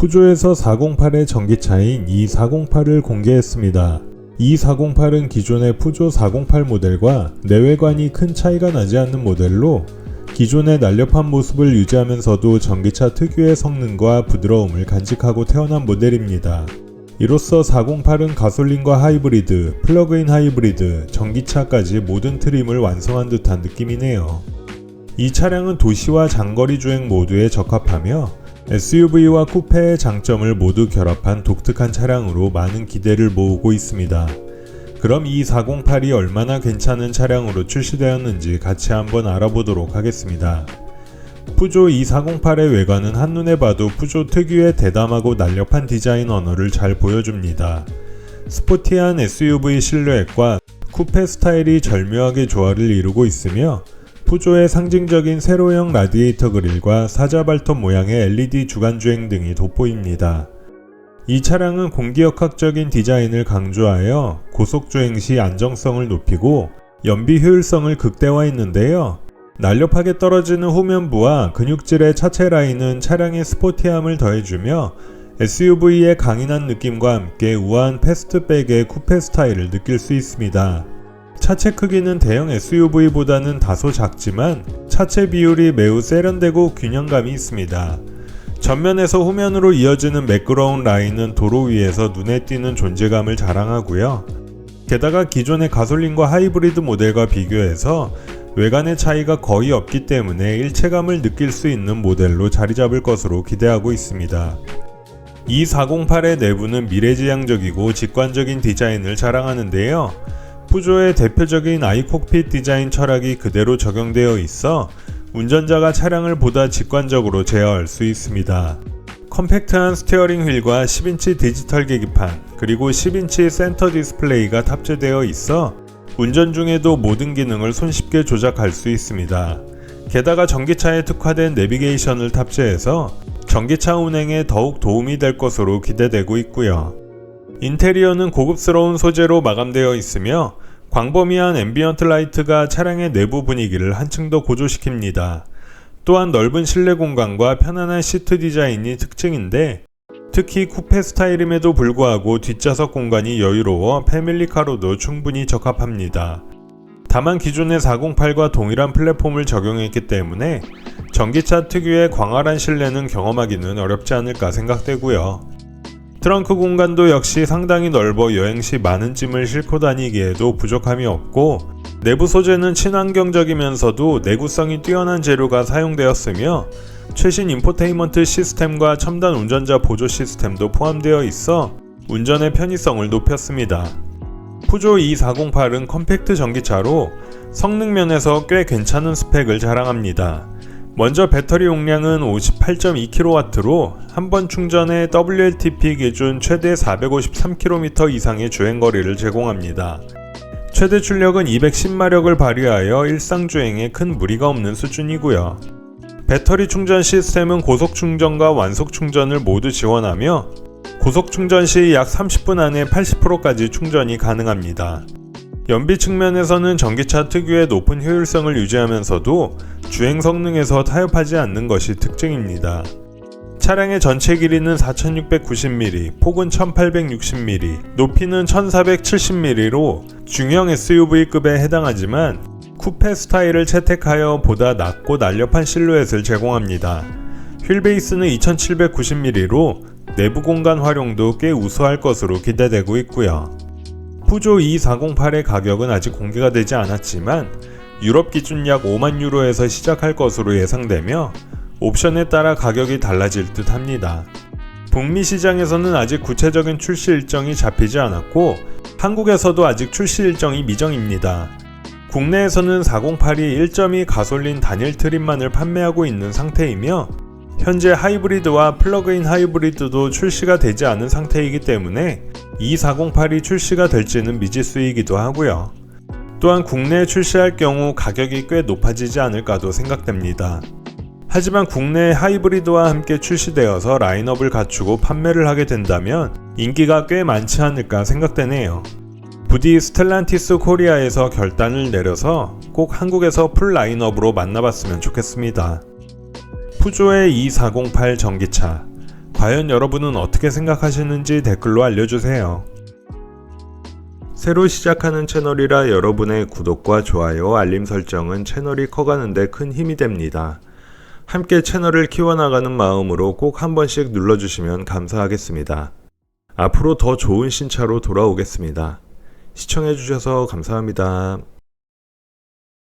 푸조에서 408의 전기차인 E408을 공개했습니다. E408은 기존의 푸조 408 모델과 내외관이 큰 차이가 나지 않는 모델로 기존의 날렵한 모습을 유지하면서도 전기차 특유의 성능과 부드러움을 간직하고 태어난 모델입니다. 이로써 408은 가솔린과 하이브리드, 플러그인 하이브리드, 전기차까지 모든 트림을 완성한 듯한 느낌이네요. 이 차량은 도시와 장거리 주행 모두에 적합하며 SUV와 쿠페의 장점을 모두 결합한 독특한 차량으로 많은 기대를 모으고 있습니다. 그럼 이 408이 얼마나 괜찮은 차량으로 출시되었는지 같이 한번 알아보도록 하겠습니다. 푸조 2408의 외관은 한눈에 봐도 푸조 특유의 대담하고 날렵한 디자인 언어를 잘 보여줍니다. 스포티한 SUV 실루엣과 쿠페 스타일이 절묘하게 조화를 이루고 있으며 푸조의 상징적인 세로형 라디에이터 그릴과 사자 발톱 모양의 LED 주간주행 등이 돋보입니다. 이 차량은 공기역학적인 디자인을 강조하여 고속주행 시 안정성을 높이고 연비 효율성을 극대화했는데요. 날렵하게 떨어지는 후면부와 근육질의 차체 라인은 차량의 스포티함을 더해주며 SUV의 강인한 느낌과 함께 우아한 패스트백의 쿠페 스타일을 느낄 수 있습니다. 차체 크기는 대형 SUV보다는 다소 작지만 차체 비율이 매우 세련되고 균형감이 있습니다. 전면에서 후면으로 이어지는 매끄러운 라인은 도로 위에서 눈에 띄는 존재감을 자랑하고요. 게다가 기존의 가솔린과 하이브리드 모델과 비교해서 외관의 차이가 거의 없기 때문에 일체감을 느낄 수 있는 모델로 자리 잡을 것으로 기대하고 있습니다. 이 408의 내부는 미래지향적이고 직관적인 디자인을 자랑하는데요. 푸조의 대표적인 아이콕핏 디자인 철학이 그대로 적용되어 있어 운전자가 차량을 보다 직관적으로 제어할 수 있습니다. 컴팩트한 스티어링 휠과 10인치 디지털 계기판, 그리고 10인치 센터 디스플레이가 탑재되어 있어 운전 중에도 모든 기능을 손쉽게 조작할 수 있습니다. 게다가 전기차에 특화된 내비게이션을 탑재해서 전기차 운행에 더욱 도움이 될 것으로 기대되고 있고요. 인테리어는 고급스러운 소재로 마감되어 있으며 광범위한 앰비언트 라이트가 차량의 내부 분위기를 한층 더 고조시킵니다. 또한 넓은 실내 공간과 편안한 시트 디자인이 특징인데 특히 쿠페 스타일임에도 불구하고 뒷좌석 공간이 여유로워 패밀리카로도 충분히 적합합니다. 다만 기존의 408과 동일한 플랫폼을 적용했기 때문에 전기차 특유의 광활한 실내는 경험하기는 어렵지 않을까 생각되고요. 트렁크 공간도 역시 상당히 넓어 여행 시 많은 짐을 싣고 다니기에도 부족함이 없고 내부 소재는 친환경적이면서도 내구성이 뛰어난 재료가 사용되었으며 최신 인포테인먼트 시스템과 첨단 운전자 보조 시스템도 포함되어 있어 운전의 편의성을 높였습니다. 푸조 2408은 컴팩트 전기차로 성능 면에서 꽤 괜찮은 스펙을 자랑합니다. 먼저 배터리 용량은 58.2kW로 한 번 충전에 WLTP 기준 최대 453km 이상의 주행거리를 제공합니다. 최대 출력은 210마력을 발휘하여 일상주행에 큰 무리가 없는 수준이고요. 배터리 충전 시스템은 고속 충전과 완속 충전을 모두 지원하며 고속 충전 시 약 30분 안에 80%까지 충전이 가능합니다. 연비 측면에서는 전기차 특유의 높은 효율성을 유지하면서도 주행 성능에서 타협하지 않는 것이 특징입니다. 차량의 전체 길이는 4690mm, 폭은 1860mm, 높이는 1470mm로 중형 SUV급에 해당하지만 쿠페 스타일을 채택하여 보다 낮고 날렵한 실루엣을 제공합니다. 휠 베이스는 2790mm로 내부 공간 활용도 꽤 우수할 것으로 기대되고 있고요. 푸조 E408의 가격은 아직 공개가 되지 않았지만 유럽 기준 약 5만 유로에서 시작할 것으로 예상되며 옵션에 따라 가격이 달라질 듯 합니다. 북미 시장에서는 아직 구체적인 출시 일정이 잡히지 않았고 한국에서도 아직 출시 일정이 미정입니다. 국내에서는 408이 1.2 가솔린 단일 트림만을 판매하고 있는 상태이며 현재 하이브리드와 플러그인 하이브리드도 출시가 되지 않은 상태이기 때문에 이 408이 출시가 될지는 미지수이기도 하고요. 또한 국내에 출시할 경우 가격이 꽤 높아지지 않을까도 생각됩니다. 하지만 국내 하이브리드와 함께 출시되어서 라인업을 갖추고 판매를 하게 된다면 인기가 꽤 많지 않을까 생각되네요. 부디 스텔란티스 코리아에서 결단을 내려서 꼭 한국에서 풀 라인업으로 만나봤으면 좋겠습니다. 푸조의 2408 전기차 과연 여러분은 어떻게 생각하시는지 댓글로 알려주세요. 새로 시작하는 채널이라 여러분의 구독과 좋아요, 알림 설정은 채널이 커가는데 큰 힘이 됩니다. 함께 채널을 키워나가는 마음으로 꼭 한 번씩 눌러주시면 감사하겠습니다. 앞으로 더 좋은 신차로 돌아오겠습니다. 시청해주셔서 감사합니다.